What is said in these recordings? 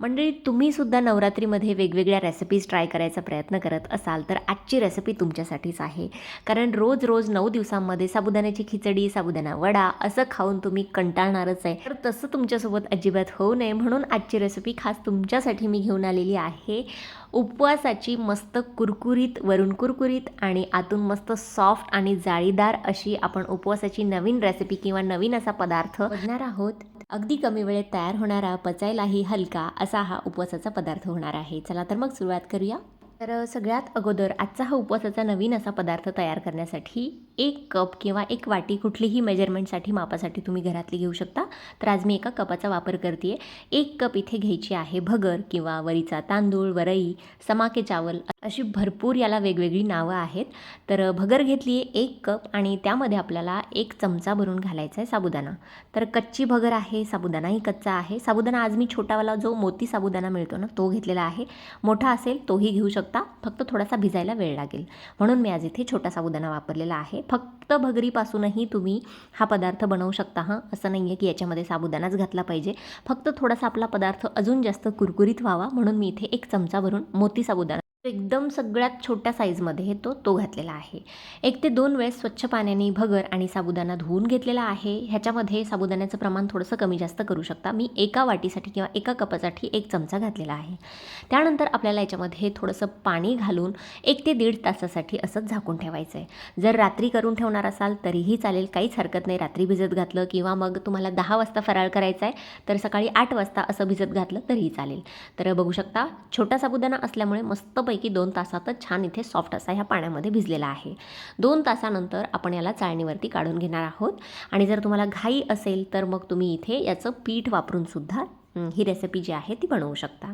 मंडळी तुम्हीसुद्धा नवरात्रीमध्ये वेगवेगळ्या रेसिपीज ट्राय करायचा प्रयत्न करत असाल तर आजची रेसिपी तुमच्यासाठीच आहे. कारण रोज रोज नऊ दिवसांमध्ये साबुदाण्याची खिचडी साबुदाणा वडा असं खाऊन तुम्ही कंटाळणारच आहे. तर तसं तुमच्यासोबत अजिबात होऊ नये म्हणून आजची रेसिपी खास तुमच्यासाठी मी घेऊन आलेली आहे. उपवासाची मस्त कुरकुरीत वरून कुरकुरीत आणि आतून मस्त सॉफ्ट आणि जाळीदार अशी आपण उपवासाची नवीन रेसिपी किंवा नवीन असा पदार्थ बघणार आहोत. अगदी कमी वेळेत तयार होणारा पचायलाही हलका असा हा उपवासाचा पदार्थ होणार आहे. चला तर मग सुरुवात करूया. तर सगळ्यात अगोदर आजचा हा उपवासाचा नवीन असा पदार्थ तयार करण्यासाठी एक कप किंवा एक वाटी कुठलीही मेजरमेंटसाठी मापासाठी तुम्ही घरातली घेऊ शकता. तर आज मी एका कपाचा वापर करते एक कप इथे घ्यायची आहे भगर किंवा वरीचा तांदूळ वरई समाके चावल अशी भरपूर याला वेगवेगळी नावं आहेत. तर भगर घेतली आहे एक कप आणि त्यामध्ये आपल्याला एक चमचा भरून घालायचा आहे साबुदाणा. तर कच्ची भगर आहे साबुदाणाही कच्चा आहे. साबुदाणा आज मी छोटावाला जो मोती साबुदाणा मिळतो ना तो घेतलेला आहे. मोठा असेल तोही घेऊ शकता. फक्त थोडासा भिजायला वेळ लागेल. म्हणून मी आज इथे छोटा साबुदाणा वापरलेला आहे. फक्त भगरीपासूनही तुम्ही हा पदार्थ बनवू शकता हां? असं नाही आहे की याच्यामध्ये साबुदाणाच घातला पाहिजे. फक्त थोडासा आपला पदार्थ अजून जास्त कुरकुरीत व्हावा म्हणून मी इथे एक चमचा भरून मोती साबुदाणा एकदम सगळ्यात छोट्या साईजमध्ये तो तो घातलेला आहे. एक ते दोन वेळेस स्वच्छ पाण्याने भगर आणि साबुदाणा धुवून घेतलेला आहे. ह्याच्यामध्ये साबुदाण्याचं प्रमाण थोडंसं कमी जास्त करू शकता. मी एका वाटीसाठी किंवा एका कपासाठी एक चमचा घातलेला आहे. त्यानंतर आपल्याला याच्यामध्ये थोडंसं पाणी घालून एक ते दीड तासासाठी असंच झाकून ठेवायचं आहे जर रात्री करून ठेवणार असाल तरीही चालेल. काहीच हरकत नाही. रात्री भिजत घातलं किंवा मग तुम्हाला दहा वाजता फराळ करायचा आहे तर सकाळी आठ वाजता असं भिजत घातलं तरीही चालेल. तर बघू शकता छोटा साबुदाणा असल्यामुळे मस्त मस्तपैकी दोन तासातच छान इथे सॉफ्ट असा ह्या पाण्यामध्ये भिजलेला आहे. दोन तासानंतर आपण याला चाळणीवरती काढून घेणार आहोत. आणि जर तुम्हाला घाई असेल तर मग तुम्ही इथे याचं पीठ वापरून सुद्धा ही रेसिपी जी आहे ती बनवू शकता.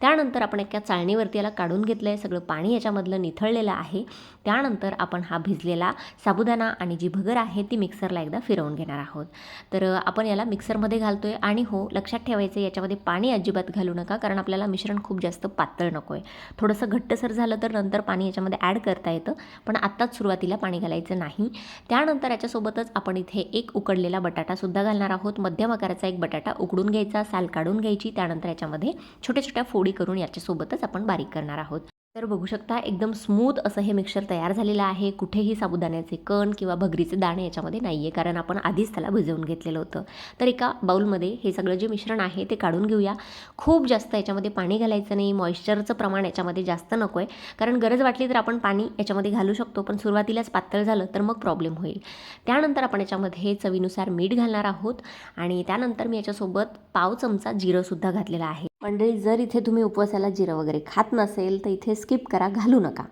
त्यानंतर आपण एका चाळणीवरती याला काढून घेतलं आहे सगळं पाणी याच्यामधलं निथळलेलं आहे. त्यानंतर आपण हा भिजलेला साबुदाणा आणि जी भगर आहे ती मिक्सरला एकदा फिरवून घेणार आहोत. तर आपण याला मिक्सरमध्ये घालतो आहे आणि हो लक्षात ठेवायचं आहे याच्यामध्ये पाणी अजिबात घालू नका कारण आपल्याला मिश्रण खूप जास्त पातळ नको आहे थोडंसं घट्टसर झालं तर नंतर पाणी याच्यामध्ये ॲड करता येतं पण आत्ताच सुरुवातीला पाणी घालायचं नाही. त्यानंतर याच्यासोबतच आपण इथे एक उकडलेला बटाटासुद्धा घालणार आहोत. मध्यम आकाराचा एक बटाटा उकडून घ्यायचा साल काढून काढून घ्यायची. त्यानंतर याच्यामध्ये छोट्या छोट्या फोडी करून याच्यासोबतच आपण बारीक करणार आहोत. तर बघू शकता एकदम स्मूथ असं हे मिक्सर तयार झालेलं आहे. कुठेही साबुदाण्याचे कण किंवा भगरीचे दाणे याच्यामध्ये नाही आहे कारण आपण आधीच त्याला भिजवून घेतलेलं होतं. तर एका बाऊलमध्ये हे सगळं जे मिश्रण आहे ते काढून घेऊया. खूप जास्त याच्यामध्ये पाणी घालायचं नाही मॉइश्चरचं प्रमाण याच्यामध्ये जास्त नको आहे कारण गरज वाटली तर आपण पाणी याच्यामध्ये घालू शकतो पण सुरुवातीलाच पातळ झालं तर मग प्रॉब्लेम होईल. त्यानंतर आपण याच्यामध्ये चवीनुसार मीठ घालणार आहोत आणि त्यानंतर मी याच्यासोबत पाव चमचा जिरंसुद्धा घातलेला आहे. मंडळी जर इथे तुम्ही उपवासाला जिरं वगैरे खात नसेल तर इथे स्किप करा घालू नका.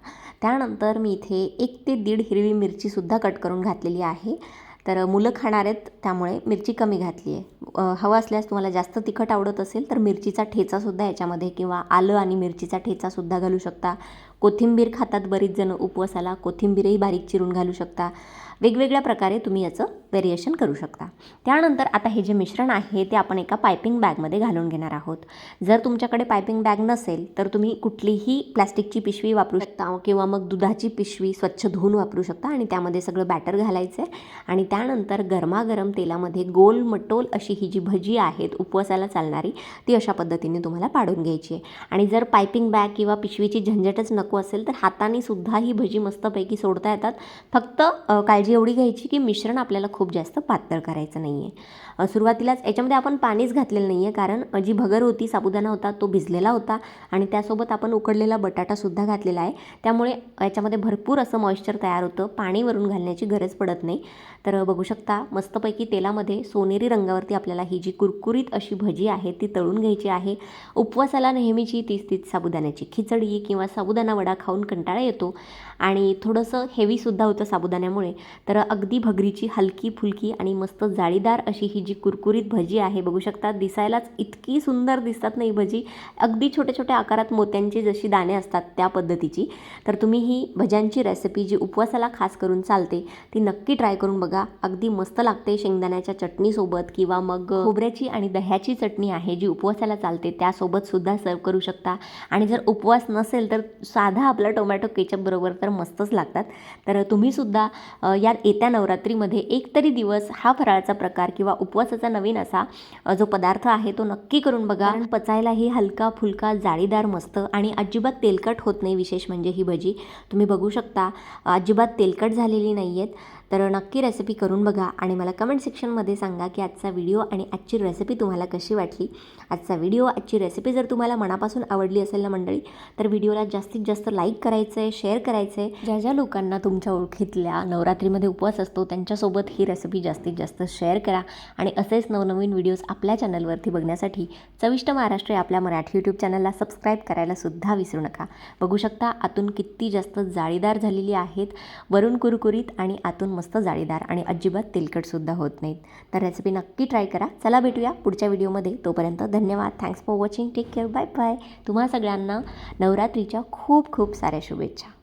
त्यानंतर मी इथे एक ते दीड हिरवी मिरचीसुद्धा कट करून घातलेली आहे. तर मुलं खाणार आहेत त्यामुळे मिरची कमी घातली आहे. हवं असल्यास तुम्हाला जास्त तिखट आवडत असेल तर मिरचीचा ठेचासुद्धा याच्यामध्ये किंवा आलं आणि मिरचीचा ठेचासुद्धा घालू शकता. कोथिंबीर खातात बरीच जण उपवासाला कोथिंबीरही बारीक चिरून घालू शकता. वेगवेगळ्या प्रकारे तुम्ही याचं व्हेरिएशन करू शकता. त्यानंतर आता हे जे मिश्रण आहे ते आपण एका पायपिंग बॅगमध्ये घालून घेणार आहोत. जर तुमच्याकडे पायपिंग बॅग नसेल तर तुम्ही कुठलीही प्लॅस्टिकची पिशवी वापरू शकता किंवा मग दुधाची पिशवी स्वच्छ धुवून वापरू शकता आणि त्यामध्ये सगळं बॅटर घालायचं आहे आणि त्यानंतर गरमागरम तेलामध्ये गोल मटोल अशी ही जी भजी आहेत उपवासाला चालणारी ती अशा पद्धतीने तुम्हाला पाडून घ्यायची आहे. आणि जर पायपिंग बॅग किंवा पिशवीची झंझटच नको असेल तर हाताने सुद्धा ही भजी मस्तपैकी सोडता येतात. फक्त काळजी एवढी घ्यायची की मिश्रण आपल्याला खूप जास्त पातळ करायचं नाही आहे सुरुवातीलाच याच्यामध्ये आपण पाणीच घातलेलं नाही आहे कारण जी भगर होती साबुदाणा होता तो भिजलेला होता आणि त्यासोबत आपण उकडलेला बटाटासुद्धा घातलेला आहे. त्यामुळे याच्यामध्ये भरपूर असं मॉइश्चर तयार होतं. पाणी वरून घालण्याची गरज पडत नाही. तर बघू शकता मस्तपैकी तेलामध्ये सोनेरी रंगावरती आपल्याला ही जी कुरकुरीत अशी भजी आहे ती तळून घ्यायची आहे. उपवासाला नेहमीची तीच तीच साबुदाण्याची खिचडी किंवा साबुदाणा वडा खाऊन कंटाळा येतो. आणि थोडंसं हेवीसुद्धा होतं साबुदाण्यामुळे. तर अगदी भगरीची हलकी फुलकी आणि मस्त जाळीदार अशी ही जी कुरकुरीत भजी आहे बघू शकता दिसायलाच इतकी सुंदर दिसतात ना ही भजी. अगदी छोट्या छोट्या आकारात मोत्यांची जशी दाणे असतात त्या पद्धतीची. तर तुम्ही ही भज्यांची रेसिपी जी उपवासाला खास करून चालते ती नक्की ट्राय करून बघा. अगदी मस्त लागते शेंगदाण्याच्या चटणीसोबत किंवा मग खोबऱ्याची आणि दह्याची चटणी आहे जी उपवासाला चालते त्यासोबत सुद्धा सर्व करू शकता. आणि जर उपवास नसेल तर साधा साधा आपला टोमॅटो केचपबरोबर तर मस्तच लागतात. तर तुम्हीसुद्धा या येत्या नवरात्रीमध्ये एक तरी दिवस हा फराळाचा प्रकार किंवा उपवासाचा नवीन असा जो पदार्थ आहे तो नक्की करून बघा. कारण पचायलाही हलका फुलका जाळीदार मस्त आणि अजिबात तेलकट होत नाही विशेष म्हणजे ही भजी. तुम्ही बघू शकता अजिबात तेलकट झालेली नाही आहेत तर नक्की रेसिपी करून बघा आणि मला कमेंट सेक्शनमध्ये सांगा की आजचा व्हिडिओ आणि आजची रेसिपी तुम्हाला कशी वाटली. आजचा व्हिडिओ आजची रेसिपी जर तुम्हाला मनापासून आवडली असेल ना मंडळी तर व्हिडिओला जास्तीत जास्त लाईक करायचं आहे शेअर करायचं आहे ज्या ज्या लोकांना तुमच्या ओळखीतल्या नवरात्रीमध्ये उपवास असतो त्यांच्यासोबत ही रेसिपी जास्तीत जास्त शेअर करा. आणि असेच नवनवीन व्हिडिओज आपल्या चॅनलवरती बघण्यासाठी चविष्ट महाराष्ट्र या आपल्या मराठी यूट्यूब चॅनलला सबस्क्राईब करायला सुद्धा विसरू नका. बघू शकता आतून किती जास्त जाळीदार झालेली आहेत. वरून कुरकुरीत आणि आतून मस्त जाळीदार आणि अजिबात तेलकटसुद्धा होत नाहीत. तर रेसिपी नक्की ट्राय करा. चला भेटूया पुढच्या व्हिडिओमध्ये तोपर्यंत धन्यवाद. Thanks for watching take care bye bye तुम्हा सगळ्यांना नवरात्रीच्या खूप खूप साऱ्या शुभेच्छा.